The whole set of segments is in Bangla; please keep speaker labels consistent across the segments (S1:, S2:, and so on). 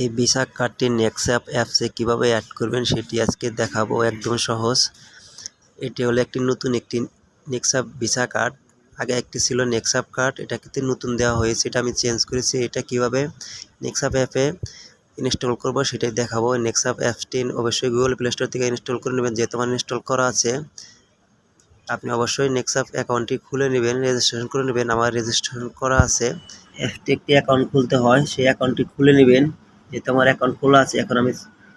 S1: এই ভিসা কার্ডটি নেক্সাপ অ্যাপসে কীভাবে অ্যাড করবেন সেটি আজকে দেখাবো একদম সহজ। এটি হলো একটি নতুন একটি নেক্সাপ ভিসা কার্ড আগে একটি ছিল নেক্সাপ কার্ড এটা কিন্তু নতুন দেওয়া হয়েছে এটা আমি চেঞ্জ করেছি। এটা কীভাবে নেক্সাপ অ্যাপে ইনস্টল করব সেটাই দেখাবো। নেক্সাপ অ্যাপসটি অবশ্যই গুগল প্লে স্টোর থেকে ইনস্টল করে নেবেন, যেহেতু আমার ইনস্টল করা আছে। আপনি অবশ্যই নেক্সাপ অ্যাকাউন্টটি খুলে নেবেন রেজিস্ট্রেশন করে নেবেন। আমার রেজিস্ট্রেশন করা আছে। অ্যাপটি একটি অ্যাকাউন্ট খুলতে হয়, সেই অ্যাকাউন্টটি খুলে নেবেন। যেহেতু আমার অ্যাকাউন্ট খোলা আছে, এখন আমি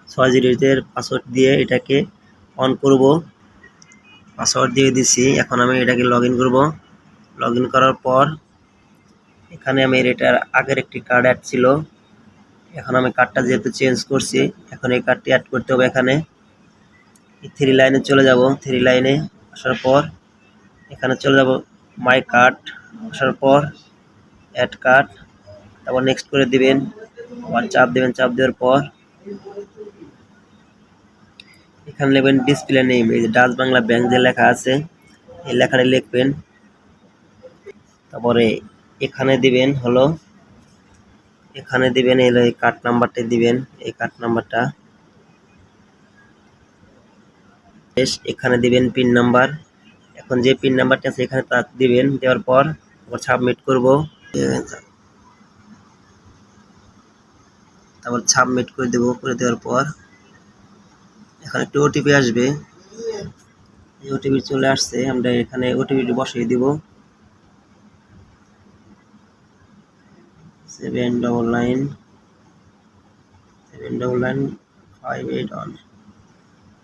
S1: ছয় জিডিটের পাসওয়ার্ড দিয়ে এটাকে অন করব। পাসওয়ার্ড দিয়ে দিছি, এখন আমি এটাকে লগ ইন করব। লগ ইন করার পর এখানে আমি এটার আগের একটি কার্ড অ্যাড ছিল। এখন আমি কার্ডটা যেহেতু চেঞ্জ করছি, এখন এই কার্ডটি অ্যাড করতে হবে এখানে। থ্রি লাইনে চলে যাব। থ্রি লাইনে আসার পর এখানে চলে যাব মাই কার্ড আসার পর অ্যাড কার্ড তারপর নেক্সট করে দিবেন। আবার চাপ দেবেন, চাপ দেওয়ার পর এখানে নেবেন ডিসপ্লে নেম এই যে ডাচ বাংলা ব্যাংক যে লেখা আছে, এই লেখাটা লিখবেন। তারপরে এখানে দিবেন হলো, এখানে দিবেন এলো এই কার্ড নাম্বারটা দিবেন, এই কার্ড নাম্বারটা এখানে দিবেন পিন নাম্বার এখন যে পিন নাম্বারটা আছে, এখানে তা দিবেন, দেওয়ার পর তারপর সাবমিট করব। তারপর সাবমিট করে দেবো, করে দেওয়ার পর এখানে একটু ওটিপি আসবে। এই ওটিপি চলে আসছে, আমরা এখানে ওটিপিটি বসিয়ে দিব। Seven double nine seven double nine five eight one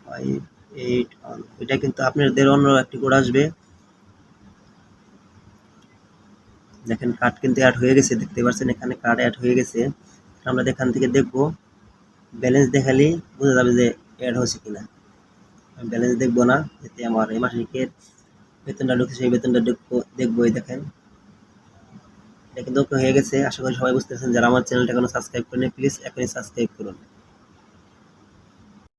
S1: five eight one এটা কিন্তু আপনাদের অন্য একটি কোড আসবে। দেখেন কার্ড কিন্তু অ্যাড হয়ে গেছে, দেখতে পাচ্ছেন এখানে কার্ড অ্যাড হয়ে গেছে। আমরা এখান থেকে দেখব ব্যালেন্স দেখালে বোঝা যাবে যে অ্যাড হয়েছে কিনা। আমি ব্যালেন্স দেখব না, এতে আমার এই মাসিকের বেতনটা ঢুকছে, সেই বেতনটা দেখব দেখব এই দেখেন। এটা কিন্তু হয়ে গেছে, আশা করি সবাই বুঝতেছেন। যারা আমার চ্যানেলটা এখনও সাবস্ক্রাইব করেন প্লিজ এখনই সাবস্ক্রাইব করুন।